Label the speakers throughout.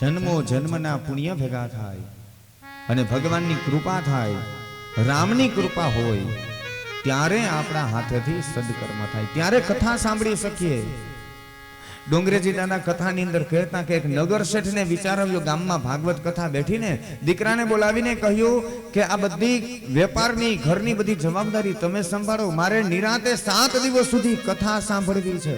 Speaker 1: જન્મો જન્મના પુણ્ય ભેગા થાય. અને ભગવાનની કૃપા થાય, રામની કૃપા હોય, ત્યારે આપણા હાથેથી સદકર્મ થાય. ત્યારે કથા સાંભળી શકીએ. ડોંગરેજી દાદા કથાની અંદર કહેતા કે એક નગર શેઠને વિચાર આવ્યો ગામમાં ભાગવત કથા બેઠીને દીકરાને બોલાવીને કહ્યું કે આ બધી વેપારની ઘરની બધી જવાબદારી તમે સંભાળો. મારે નિરાતે સાત દિવસ સુધી કથા સાંભળવી છે.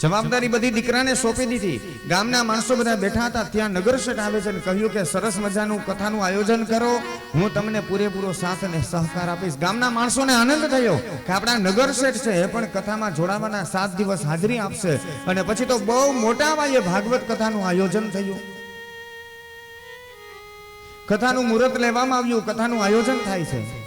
Speaker 1: જવાબદારી બધી દીકરાને સોંપી દીધી. ગામના માણસો બધા બેઠા હતા, ત્યાં નગર શેઠ આવે છે અને કહ્યું કે સરસ મજાનું કથાનું આયોજન કરો. હું તમને પૂરેપૂરો સાથ અને સહકાર આપીશ. ગામના માણસોને આનંદ થયો કે આપણા નગર શેઠ છે, એ પણ કથામાં જોડાવાના સાત દિવસ હાજરી આપશે. અને પછી તો બહુ મોટા પાયે ભાગવત કથાનું આયોજન થયું. કથાનું મુહૂર્ત લેવામાં આવ્યું, કથાનું આયોજન થાય છે.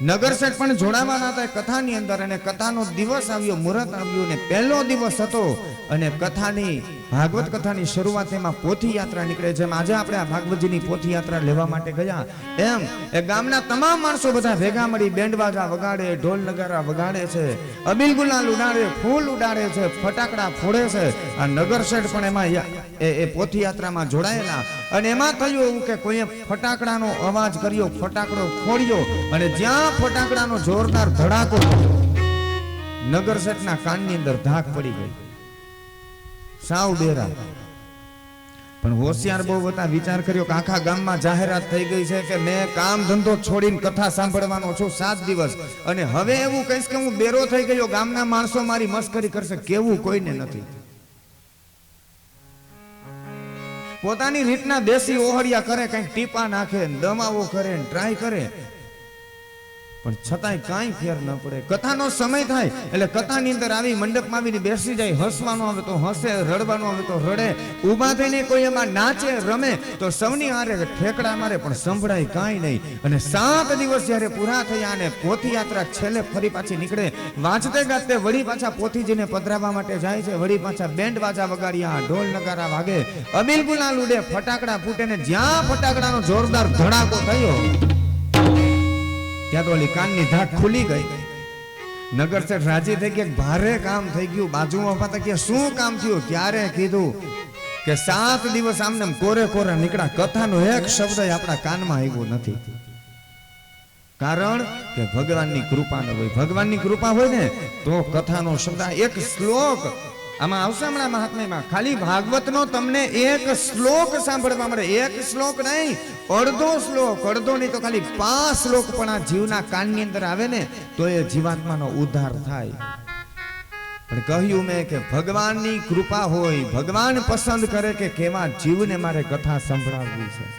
Speaker 1: નગર પણ જોડાવાના હતા કથાની અંદર અને કથાનો દિવસ આવ્યો, મુહૂર્ત આવ્યો ને પહેલો દિવસ હતો અને કથાની, ભાગવત કથાની શરૂઆત એમાં પોથી યાત્રા નીકળે છે. આજે આપણે આ ભાગવતજીની પોથી યાત્રા લેવા માટે ગયા. એમ, એ ગામના તમામ માણસો બધા ભેગા મળી બેન્ડ બાજા વગાડે, ઢોલ નગારા વગાડે છે. અબીલ ગુલાલ ઉડાડે, ફૂલ ઉડાડે છે, ફટાકડા ફોડે છે. આ નગર શેઠ પણ એમાં એ એ પોથી યાત્રામાં જોડાયેલા. અને એમાં થયું એવું કે કોઈએ ફટાકડાનો અવાજ કર્યો, ફટાકડો ફોડ્યો અને જ્યાં ફટાકડાનો જોરદાર ધડાકો નગર શેઠના કાનની અંદર ધાક પડી ગઈ. સાવ ડેરા. પણ હોશિયાર બહુ હતા, વિચાર કર્યો કે આખા ગામમાં જાહેરાત થઈ ગઈ છે કે મેં કામ ધંધો છોડીને કથા સાંભળવાનો છું સાત દિવસ. અને હવે એવું કહીશ કે હું બેરો થઈ ગયો, ગામના માણસો મારી મસ્કરી કરશે, કેવું કોઈને નથી. પોતાની રીતના દેશી ઓહરિયા કરે કંઈક ટીપા નાખે, દમાવો કરે ટ્રાય કરે. પણ છતાંય કાંઈ ફેર ન પડે. કથાનો સમય થાય એટલે કથાની અંદર આવી મંડપમાં આવીને બેસી જાય. હસવાનું આવે તો હસે, રડવાનું આવે તો રડે. ઊભા થઈને કોઈ એમાં નાચે, રમે તો સૌની હારે ઠેકડા મારે, પણ સંભળાય કાંઈ નહીં. અને સાત દિવસ જ્યારે પૂરા થયા અને પોથી યાત્રા છેલ્લે ફરી પાછી નીકળે, વાંચતે ગાતે વળી પાછા પોથીજીને પધરાવવા માટે જાય છે. વળી પાછા બેન્ડ બાજા વગાડ્યા, ઢોલ નગારા વાગે. અબીલ ગુલાલ ઉડે ફટાકડા ફૂટે ને જ્યાં ફટાકડાનો જોરદાર ધડાકો થયો ત્યાં તો ઓલી કાનની ધાક ખુલી ગઈ. નગર શેઠ રાજી થઈ ગયા ભારે કામ થઈ ગયું. બાજુમાં ઊભા કે શું કામ થયું? ત્યારે કીધું કે સાત દિવસ આમને આમ કોરે કોરે નીકળ્યા. કથાનો એક શબ્દ આપણા કાનમાં આવ્યો નથી. કારણ કે ભગવાનની કૃપા ન હોય. ભગવાનની કૃપા હોય ને તો કથાનો શબ્દ એક શ્લોક આમાં આવશે હમણાં મહાત્મ્યમાં. ખાલી ભાગવતનો તમને એક શ્લોક સાંભળવા મળે. એક શ્લોક નહીં, અડધો શ્લોક. અડધો નહીં તો ખાલી પાંચ શ્લોક પણ આ જીવના કાનની અંદર આવે ને, તો એ જીવાત્માનો ઉદ્ધાર થાય. પણ કહ્યું મેં કે ભગવાનની કૃપા હોય, ભગવાન પસંદ કરે કે કેવા જીવને મારે કથા સંભળાવવી છે.